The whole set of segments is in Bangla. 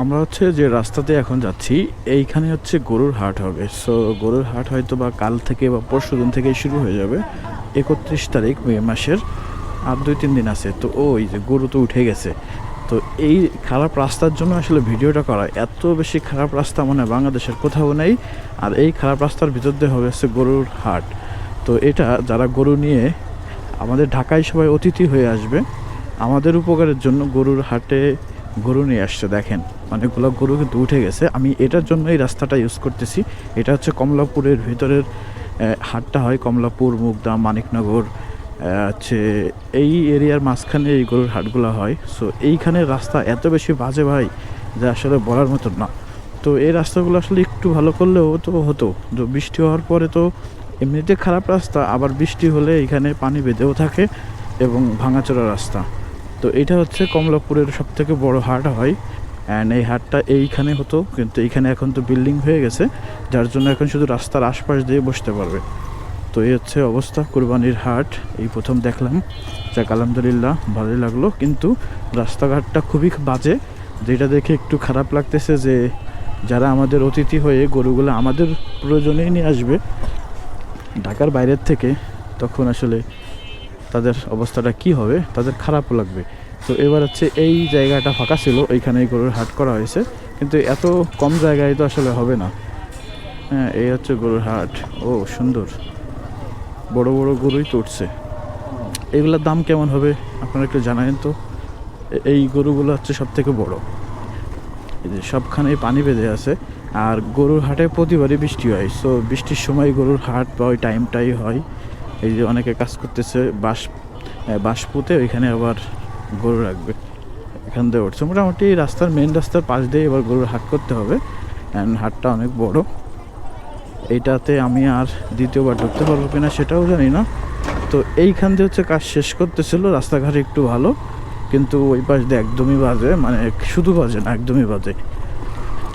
আমরা হচ্ছে যে রাস্তাতে এখন যাচ্ছি, এইখানে হচ্ছে গরুর হাট হবে। সো গরুর হাট হয়তো বা কাল থেকে বা পরশু দিন থেকে শুরু হয়ে যাবে, একত্রিশ তারিখ মে মাসের, আর দুই তিন দিন আছে। তো ওই যে গরু তো উঠে গেছে। তো এই খারাপ রাস্তার জন্য আসলে ভিডিওটা করা, এত বেশি খারাপ রাস্তা মনে বাংলাদেশের কোথাও নেই। আর এই খারাপ রাস্তার ভিতর দিয়ে হবে হচ্ছে গরুর হাট। তো এটা যারা গরু নিয়ে আমাদের ঢাকায় সবাই অতিথি হয়ে আসবে, আমাদের উপকারের জন্য গরুর হাটে গরু নিয়ে আসছে, দেখেন। অনেকগুলো গরু কিন্তু উঠে গেছে। আমি এটার জন্য এই রাস্তাটা ইউজ করতেছি। এটা হচ্ছে কমলাপুরের ভিতরের হাটটা হয় কমলাপুর, মুগদা, মানিকনগর হচ্ছে এই এরিয়ার মাঝখানে এই গরুর হাটগুলো হয়। সো এইখানে রাস্তা এত বেশি বাজে ভাই, যে আসলে বলার মতন না। তো এই রাস্তাগুলো আসলে একটু ভালো করলেও তো হতো। তো বৃষ্টি হওয়ার পরে তো এমনিতে খারাপ রাস্তা, আবার বৃষ্টি হলে এখানে পানি বেঁধেও থাকে এবং ভাঙাচোরা রাস্তা। তো এটা হচ্ছে কমলাপুরের সব থেকে বড় হাট হয়। অ্যান্ড এই হাটটা এইখানে হতো, কিন্তু এইখানে এখন তো বিল্ডিং হয়ে গেছে, যার জন্য এখন শুধু রাস্তার আশপাশ দিয়ে বসতে পারবে। তো এই হচ্ছে অবস্থা, কুরবানির হাট, এই প্রথম দেখলাম। যাক, আলহামদুলিল্লাহ, ভালোই লাগল, কিন্তু রাস্তাঘাটটা খুবই বাজে। যেটা দেখে একটু খারাপ লাগতেছে যে, যারা আমাদের অতিথি হয়ে গরুগুলো আমাদের প্রয়োজনেই নিয়ে আসবে, ঢাকার বাইরের থেকে, তখন আসলে তাদের অবস্থাটা কি হবে, তাদের খারাপ লাগবে। তো এবার হচ্ছে এই জায়গাটা ফাঁকা ছিল এইখানেই গরুর হাট করা হয়েছে। কিন্তু এত কম জায়গায় তো আসলে হবে না। হ্যাঁ এই হচ্ছে গরুর হাট। ও, সুন্দর। বড় বড় গরুই তো উঠছে। এগুলোর দাম কেমন হবে, আপনারা একটু জানাবেন তো। এই গরুগুলো হচ্ছে সব থেকে বড়। এই যে সবখানেই পানি বেঁধে আছে। আর গরুর হাটে প্রতিবারই বৃষ্টি হয়। সো বৃষ্টির সময় গরুর হাট বা ওই টাইমটাই হয়। এই যে অনেকে কাজ করতেছে বাঁশ বাঁশ পুঁতে ওইখানে আবার গরু রাখবে, এখান দিয়ে উঠছে। মোটামুটি রাস্তার মেন রাস্তার পাশ দিয়ে এবার গরুর হাট করতে হবে অ্যান্ড হাটটা অনেক বড়। এইটাতে আমি আর দ্বিতীয়বার ঢুকতে পারব কিনা সেটাও জানি না। তো এইখান দিয়ে হচ্ছে কাজ শেষ করতেছিল, রাস্তাঘাট একটু ভালো, কিন্তু ওই পাশ দিয়ে একদমই বাজে মানে শুধু বাজে না, একদমই বাজে।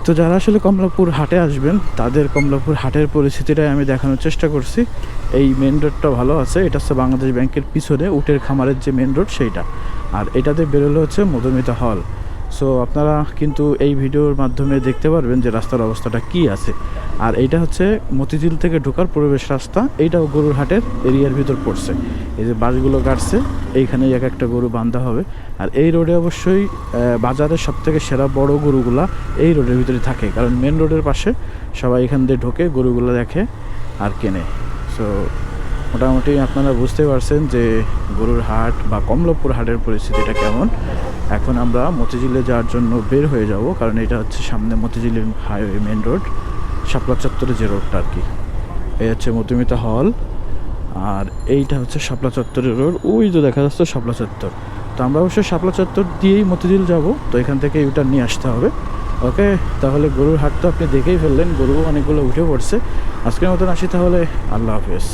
তো যারা আসলে কমলাপুর হাটে আসবেন, তাদের কমলাপুর হাটের পরিস্থিতিটাই আমি দেখানোর চেষ্টা করছি। এই মেন রোডটা ভালো আছে, এটা হচ্ছে বাংলাদেশ ব্যাংকের পিছনে উটের খামারের যে মেন রোড সেইটা। আর এটাতে বেরোলে হচ্ছে মধুমিতা হল সো আপনারা কিন্তু এই ভিডিওর মাধ্যমে দেখতে পারবেন যে রাস্তার অবস্থাটা কি আছে। আর এইটা হচ্ছে মতিঝিল থেকে ঢোকার প্রবেশ রাস্তা। এইটাও গরুর হাটের এরিয়ার ভিতর পড়ছে। এই যে বাসগুলো কাটছে এইখানে এক একটা গরু বান্ধা হবে। আর এই রোডে অবশ্যই বাজারের সব থেকে সেরা বড় গরুগুলা এই রোডের ভিতরে থাকে। কারণ মেন রোডের পাশে সবাই এখান দিয়ে ঢোকে, গরুগুলো দেখে আর কেনে। সো মোটামুটি আপনারা বুঝতে পারছেন যে গরুর হাট বা কমলাপুর হাটের পরিস্থিতিটা কেমন। এখন আমরা মতিঝিলে যাওয়ার জন্য বের হয়ে যাব, কারণ এটা হচ্ছে সামনে মতিঝিলের হাইওয়ে মেন রোড, শাপলা চত্বরে যে রোডটা আর কি। এই হচ্ছে মধুমিতা হল, আর এইটা হচ্ছে শাপলা চত্বরের রোড। ওই যে দেখা যাচ্ছে শাপলা চত্বর। তো আমরা অবশ্যই শাপলা চত্বর দিয়েই মতিঝিল যাব, তো এখান থেকে ইউটার নিয়ে আসতে হবে। ওকে, তাহলে গরুর হাট তো আপনি দেখেই ফেললেন গরু অনেকগুলো উঠে পড়ছে। আজকের মতন আসি তাহলে, আল্লাহ হাফেজ।